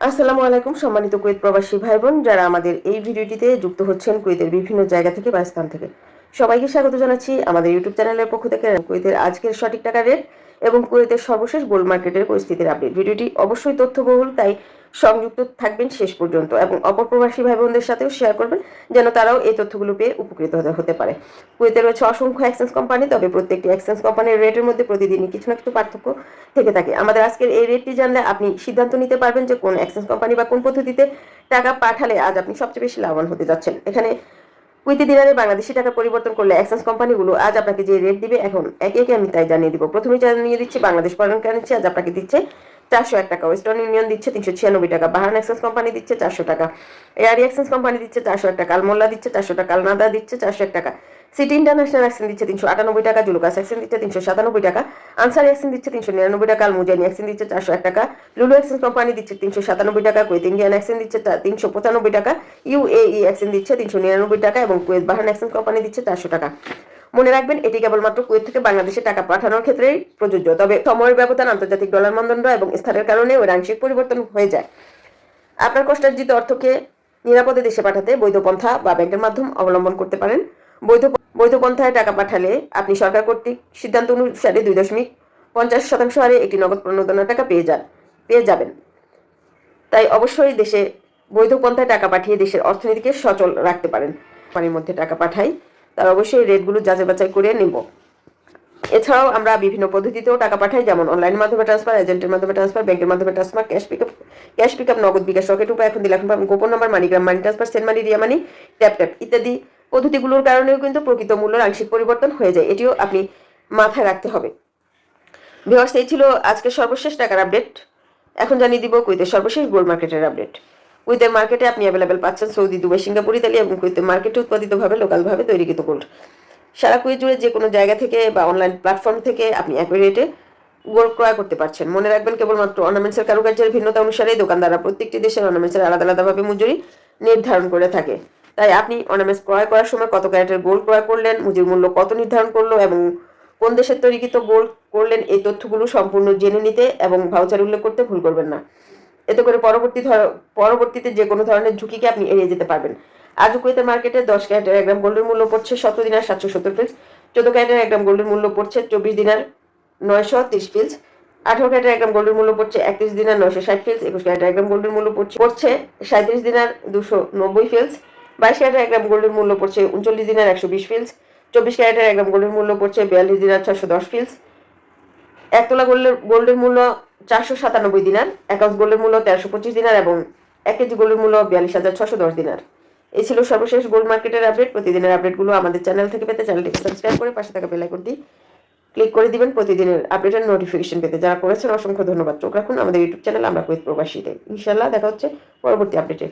আসসালামু আলাইকুম, সম্মানিত কুয়েত প্রবাসী ভাই বোন যারা আমাদের এই ভিডিওটিতে যুক্ত হচ্ছেন কুয়েতের বিভিন্ন জায়গা থেকে বা স্থান থেকে। সবাইকে স্বাগত জানাচ্ছি আমাদের ইউটিউব চ্যানেলের পক্ষ থেকে। কুয়েতের আজকের সঠিক টাকা রেট এবং কুয়েতের সর্বশেষ গোল্ড মার্কেটের পরিস্থিতির আপডেট ভিডিওটি অবশ্যই তথ্যবহুল, তাই সংযুক্ত থাকবেন শেষ পর্যন্ত এবং অপর প্রবাসী ভাই বোনদের সাথেও শেয়ার করবেন, যেন তারাও এই তথ্যগুলো পেয়ে উপকৃত হতে পারে। কুয়েতে রয়েছে অসংখ্য এক্সচেঞ্জ কোম্পানি তবে প্রত্যেকটি এক্সচেঞ্জ কোম্পানির রেটের মধ্যে প্রতিদিনই কিছু না কিছু পার্থক্য থেকে থাকে। আমাদের আজকের এই রেটটি জানলে আপনি সিদ্ধান্ত নিতে পারবেন যে কোন এক্সচেঞ্জ কোম্পানি বা কোন পদ্ধতিতে টাকা পাঠালে আজ আপনি সবচেয়ে বেশি লাভবান হতে যাচ্ছেন। এখানে কুইতি দিনারে বাংলাদেশি টাকা পরিবর্তন করলে এক্সচেঞ্জ কোম্পানিগুলো আজ আপনাকে যে রেট দিবে এখন একে একে আমি তাই জানিয়ে দিব। প্রথমে জানিয়ে দিচ্ছি বাংলাদেশ ফরেন কারেন্সি আজ আপনাকে দিচ্ছে চারশো এক টাকা ওয়েস্টার্ন ইউনিয়ন দিচ্ছে তিনশো ছিয়ানব্বই টাকা বাহান এক্সচেঞ্জ কোম্পানি দিচ্ছে চারশো টাকা এয়ারি এক্সচেঞ্জ কোম্পানি দিচ্ছে চারশো এক টাকা আলমোল্লা দিচ্ছে চারশো টাকা আলনাদা দিচ্ছে চারশো এক টাকা। সিটি ইন্টারন্যাশনাল এক্সচেঞ্জ দিচ্ছে তিনশো আটানব্বই টাকা জুলুকাস এক্সচেঞ্জ দিচ্ছে তিনশো সাতানব্বই টাকা, আনসারি এক্সচেঞ্জ দিচ্ছে তিনশো নিরানব্বই টাকা, আলমুজানি এক্সচেঞ্জ দিচ্ছে চারশো এক টাকা, লুলু এক্সচেঞ্জ কোম্পানি দিচ্ছে তিনশো সাতানব্বই টাকা কুয়েত ইন্ডিয়ান এক্সচেঞ্জ দিচ্ছে তিনশো পঁচানব্বই টাকা ইউএই এক্সচেঞ্জ দিচ্ছে তিনশো নিরানব্বই টাকা এবং কুয়েত বাহারান এক্সচেঞ্জ কোম্পানি দিচ্ছে চারশো টাকা। মনে রাখবেন, এটি কেবলমাত্র কুয়েত থেকে বাংলাদেশে টাকা পাঠানোর ক্ষেত্রেই প্রযোজ্য, তবে সময়ের ব্যবধান, আন্তর্জাতিক ডলার মানদণ্ড এবং স্থানের কারণে ওর আংশিক পরিবর্তন হয়ে যায়। আপনার কষ্টার্জিত অর্থকে নিরাপদে দেশে পাঠাতে বৈধ পন্থা বা ব্যাংকের মাধ্যম অবলম্বন করতে পারেন। বৈধ বৈধ পন্থায় টাকা পাঠালে আপনি সরকার কর্তৃক সিদ্ধান্ত অনুসারে দুই দশমিক পঞ্চাশ শতাংশ হারে একটি নগদ প্রণোদনার টাকা পেয়ে যান পেয়ে যাবেন। তাই অবশ্যই দেশে বৈধ পন্থায় টাকা পাঠিয়ে দেশের অর্থনীতিকে সচল রাখতে পারেন। পানির মধ্যে টাকা পাঠাই, তার অবশ্যই রেটগুলো যাচাই বাছাই করে নেব। এছাড়াও আমরা বিভিন্ন পদ্ধতিতেও টাকা পাঠাই, যেমন অনলাইনের মাধ্যমে ট্রান্সফার এজেন্টের মাধ্যমে ট্রান্সফার ব্যাংকের মাধ্যমে transfer cash pickup cash pickup Nagad bKash rocket উপায়, এখন দিলাম গোপন number MoneyGram money transfer sent money Ria money tap tap ইত্যাদি। পদ্ধতিগুলোর কারণেও কিন্তু প্রকৃত মূল্যের আংশিক পরিবর্তন হয়ে যায়। এটিও আপনি মাথায় রাখতে হবে। ভিওয়ার্স এই ছিল আজকের সর্বশেষ টাকার আপডেট। এখন জানিয়ে দিব কুইতের সর্বশেষ গোল্ড মার্কেটের আপডেট। কুইতের মার্কেটে আপনি অ্যাভেলেবেল পাচ্ছেন সৌদি, দুবাই, সিঙ্গাপুর, ইতালি এবং কুইতের মার্কেটে উৎপাদিতভাবে লোকালভাবে তৈরিকৃত গোল্ড সারা কুইত জুড়ে যে কোনো জায়গা থেকে বা অনলাইন প্ল্যাটফর্ম থেকে আপনি একই রেটে গোল্ড ক্রয় করতে পারছেন। মনে রাখবেন, কেবলমাত্র অর্নামেন্টসের কারুকার্যের ভিন্নতা অনুসারে দোকানদাররা প্রত্যেকটি দেশের অর্নামেন্টসের আলাদা আলাদাভাবে মজুরি নির্ধারণ করে থাকে। তাই আপনি অর্নামেন্টস ক্রয় করার সময় কত ক্যারেটের গোল্ড ক্রয় করলেন মুজির মূল্য কত নির্ধারণ করল এবং কোন দেশের তৈরিকৃত গোল্ড করলেন, এই তথ্যগুলো সম্পূর্ণ জেনে নিতে এবং ভাউচার উল্লেখ করতে ভুল করবেন না। এতে করে পরবর্তী পরবর্তীতে যে কোনো ধরনের ঝুঁকিকে আপনি এড়িয়ে যেতে পারবেন। আজ কুয়েতের মার্কেটে দশ ক্যারেটের এক গ্রাম গোল্ডের মূল্য পড়ছে সতেরো দিনার সাতশো সত্তর ফিলস চোদ্দ ক্যারেটের এক গ্রাম গোল্ডের মূল্য পড়ছে চব্বিশ দিনার নয়শো তিরিশ ফিলস আঠারো ক্যারেটের এক গ্রাম গোল্ডের মূল্য পড়ছে একত্রিশ দিনার নয়শো ষাট ফিলস একুশ ক্যারেটের এক গ্রাম গোল্ডের মূল্য পড়ছে পড়ছে সাঁত্রিশ দিনার দুশো নব্বই ফিলস বাইশ ক্যারেটের এক গ্রাম গোল্ডের মূল্য পড়ছে উনচল্লিশ দিনার একশো বিশ ফিলস চব্বিশ ক্যারেটের এক গ্রাম গোল্ডের মূল্য পড়ছে বিয়াল্লিশ দিনার ছশো দশ ফিলস একতলা গোল্ডের গোল্ডের মূল্য চারশো সাতানব্বই দিনার, এক আউন্স গোল্ডের মূল্য তেরোশো পঁচিশ দিনার এবং এক কেজি গোল্ডের মূল্য বিয়াল্লিশ হাজার ছশো দশ দিনার। এই ছিল সর্বশেষ গোল্ড মার্কেটের আপডেট প্রতিদিনের আপডেটগুলো আমাদের চ্যানেল থেকে পেতে চ্যানেলটিকে সাবস্ক্রাইব করে পাশে থাকা বেলাইকনটি ক্লিক করে দিবেন। প্রতিদিনের আপডেটের নোটিফিকেশন পেতে। যারা করেছেন, অসংখ্য ধন্যবাদ। চোখ রাখুন আমাদের ইউটিউব চ্যানেল আমরা কুয়েত প্রবাসীতে ইনশাল্লাহ দেখা হচ্ছে পরবর্তী আপডেটে